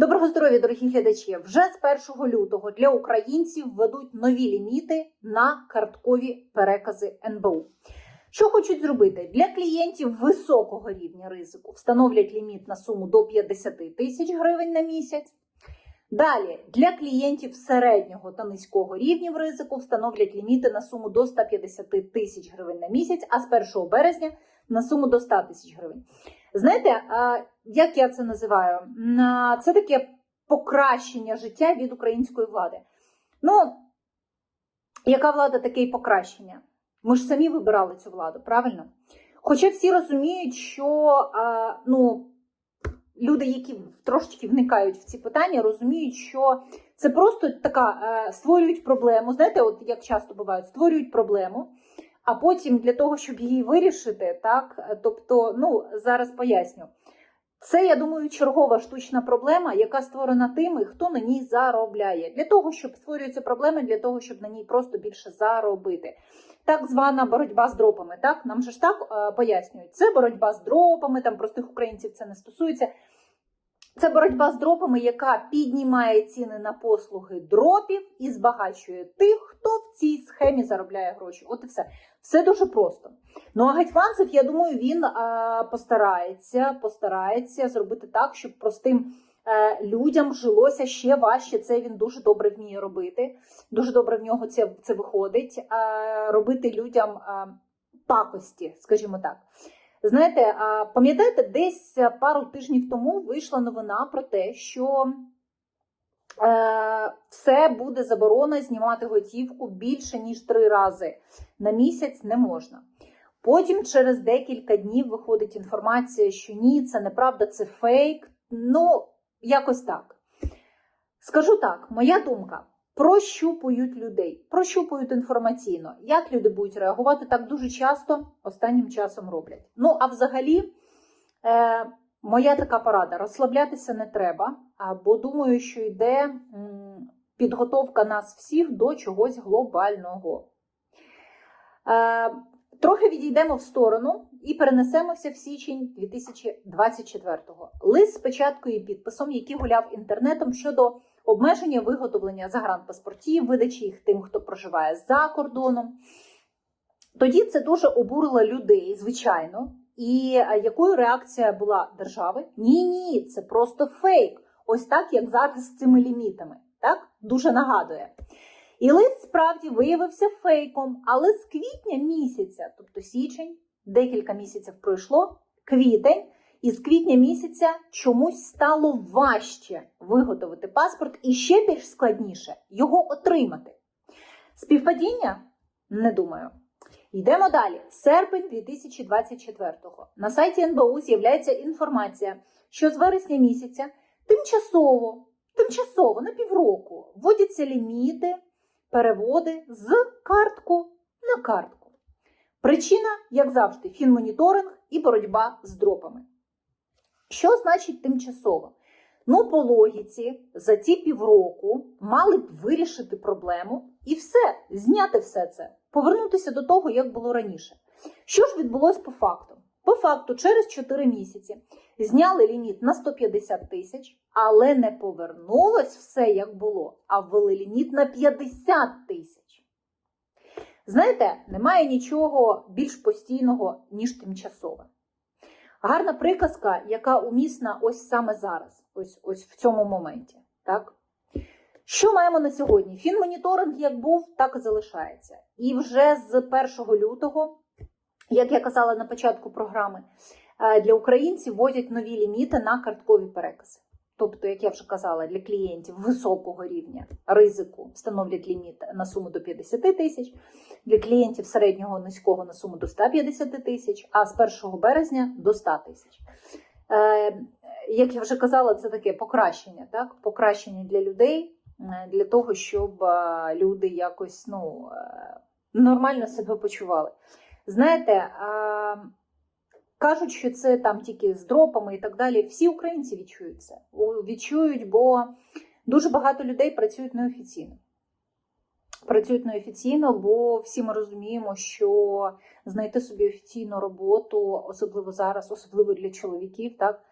Доброго здоров'я, дорогі глядачі! Вже з 1 лютого для українців введуть нові ліміти на карткові перекази НБУ. Що хочуть зробити для клієнтів високого рівня ризику? Встановлять ліміт на суму до 50 тисяч гривень на місяць. Далі для клієнтів середнього та низького рівнів ризику встановлять ліміти на суму до 150 тисяч гривень на місяць, а з 1 березня на суму до 100 тисяч гривень. Знаєте, як я це називаю? Це таке покращення життя від української влади. Ну, яка влада таке й покращення? Ми ж самі вибирали цю владу, правильно? Хоча всі розуміють, що ну, люди, які трошечки вникають в ці питання, розуміють, що це просто така е, створюють проблему. Знаєте, от як часто буває, створюють проблему. А потім для того, щоб її вирішити, так тобто, ну зараз поясню. Це, я думаю, чергова штучна проблема, яка створена тими, хто на ній заробляє. Для того, щоб створюються проблеми, для того, щоб на ній просто більше заробити. Так звана боротьба з дропами. Так, нам же ж так е, пояснюють. Це боротьба з дропами, там простих українців це не стосується. Це боротьба з дропами, яка піднімає ціни на послуги дропів і збагачує тих, хто в цій схемі заробляє гроші. От і все. Все дуже просто. Ну а Гетьманцев, я думаю, він а, постарається, постарається зробити так, щоб простим е, людям жилося ще важче. Це він дуже добре вміє робити. Дуже добре в нього це, це виходить. Е, робити людям е, пакості, скажімо так. Знаєте, пам'ятаєте, десь пару тижнів тому вийшла новина про те, що е, все буде заборона знімати готівку більше ніж три рази на місяць не можна. Потім через декілька днів виходить інформація, що ні, це неправда, це фейк. Ну, якось так. Скажу так, моя думка. Прощупують людей, прощупують інформаційно. Як люди будуть реагувати, так дуже часто останнім часом роблять. Ну, а взагалі, е, моя така порада: розслаблятися не треба, бо думаю, що йде підготовка нас всіх до чогось глобального. Е, трохи відійдемо в сторону і перенесемося в січень 2024-го. Лист з печаткою і підписом, який гуляв інтернетом щодо обмеження виготовлення загранпаспортів, видачі їх тим, хто проживає за кордоном. Тоді це дуже обурило людей, звичайно. І е, якою реакція була держави? Ні, ні, це просто фейк. Ось так, як зараз з цими лімітами. Так? Дуже нагадує. І лист справді виявився фейком, але з квітня місяця, тобто січень, декілька місяців пройшло, квітень, і з квітня місяця чомусь стало важче виготовити паспорт і ще більш складніше його отримати. Співпадіння? Не думаю. Йдемо далі. Серпень 2024-го. На сайті НБУ з'являється інформація, що з вересня місяця тимчасово, тимчасово на півроку вводяться ліміти, переводи з картку на картку. Причина, як завжди, фінмоніторинг і боротьба з дропами. Що значить тимчасово? Ну, по логіці, за ці півроку мали б вирішити проблему і все, зняти все це, повернутися до того, як було раніше. Що ж відбулось по факту? По факту, через 4 місяці зняли ліміт на 150 тисяч, але не повернулось все як було, а ввели ліміт на 50 тисяч. Знаєте, немає нічого більш постійного, ніж тимчасове. Гарна приказка, яка умісна ось саме зараз, ось ось в цьому моменті. Так? Що маємо на сьогодні? Фінмоніторинг як був, так і залишається. І вже з 1 лютого, як я казала на початку програми, е, для українців вводять нові ліміти на карткові перекази. Тобто, як я вже казала, для клієнтів високого рівня ризику встановлять ліміт на суму до 50 тисяч, для клієнтів середнього низького на суму до 150 тисяч, а з 1 березня до 100 тисяч. Е, як я вже казала, це таке покращення, так? покращення для людей, е, для того, щоб е, люди якось ну, нормально себе почували. Знаєте, Кажуть, що це там тільки з дропами і так далі. Всі українці відчують це. Відчують, бо дуже багато людей працюють неофіційно. Працюють неофіційно, бо всі ми розуміємо, що знайти собі офіційну роботу, особливо зараз, особливо для чоловіків, так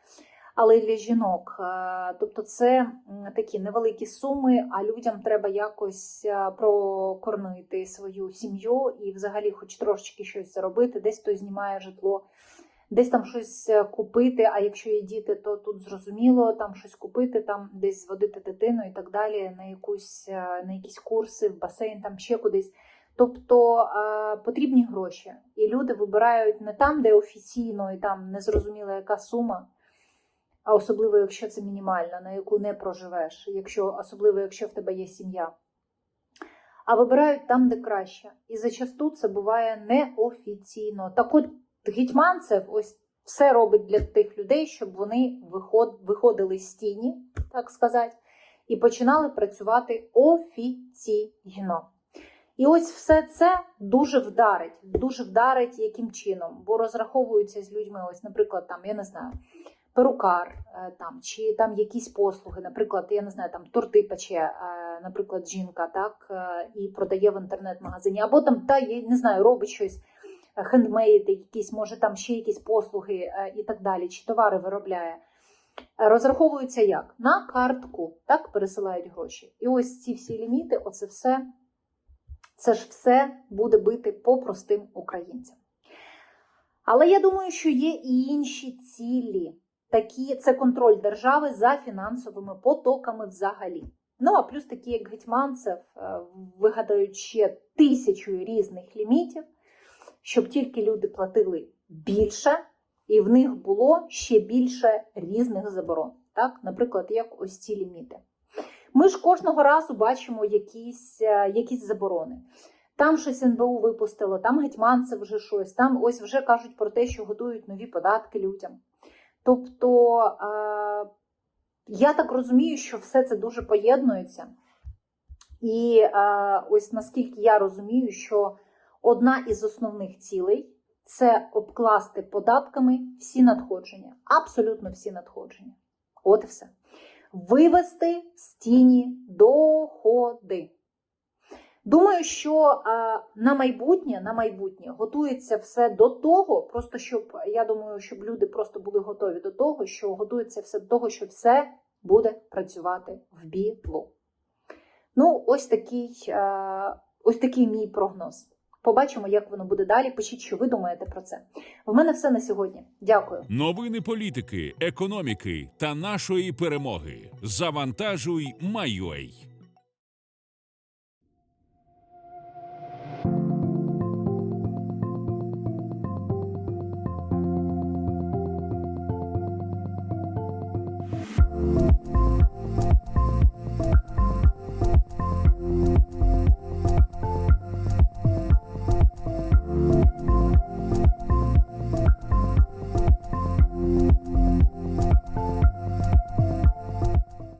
але й для жінок. Е, Тобто, це такі невеликі суми, а людям треба якось е, прокормити свою сім'ю і взагалі, хоч трошечки щось заробити, десь хтось знімає житло. Десь там щось е, купити, а якщо є діти, то тут зрозуміло, там щось купити, там десь зводити дитину і так далі, на якусь е, на якісь курси, в басейн, там ще кудись. Тобто е, потрібні гроші, і люди вибирають не там, де офіційно і там незрозуміла яка сума, а особливо, якщо це мінімальна, на яку не проживеш, якщо особливо, якщо в тебе є сім'я. А вибирають там, де краще. І зачасту це буває неофіційно. Так от Гетьманцев ось все робить для тих людей, щоб вони виход, виходили з тіні, так сказати, і починали працювати офіційно. І ось все це дуже вдарить. Дуже вдарить яким чином, бо розраховуються з людьми, ось, наприклад, там, я не знаю, перукар е, там, чи там якісь послуги, наприклад, я не знаю, там торти пече, е, наприклад, жінка, так, е, і продає в інтернет-магазині, або там, та, я не знаю, робить щось е, хендмейд, якісь, може там ще якісь послуги е, і так далі, чи товари виробляє. Е, Розраховуються як? На картку, так, пересилають гроші. І ось ці всі ліміти, оце все, це ж все буде бити по простим українцям. Але я думаю, що є і інші цілі. Такі це контроль держави за фінансовими потоками взагалі. Ну а плюс такі, як Гетьманцев, е, вигадають ще тисячу різних лімітів, щоб тільки люди платили більше, і в них було ще більше різних заборон. Так, наприклад, як ось ці ліміти. Ми ж кожного разу бачимо якісь, е, якісь заборони. Там щось НБУ випустило, там гетьманцев вже щось, там ось вже кажуть про те, що готують нові податки людям. Тобто, е, я так розумію, що все це дуже поєднується. І е, ось наскільки я розумію, що одна із основних цілей це обкласти податками всі надходження, абсолютно всі надходження. От і все. Вивести з тіні доходи. Думаю, що е, на майбутнє, на майбутнє готується все до того, просто щоб я думаю, щоб люди просто були готові до того, що готується все до того, що все буде працювати в білу. Ну, ось такий, е, ось такий мій прогноз. Побачимо, як воно буде далі. Пишіть, що ви думаєте про це. В мене все на сьогодні. Дякую. Новини політики, економіки та нашої перемоги. Завантажуй, майой.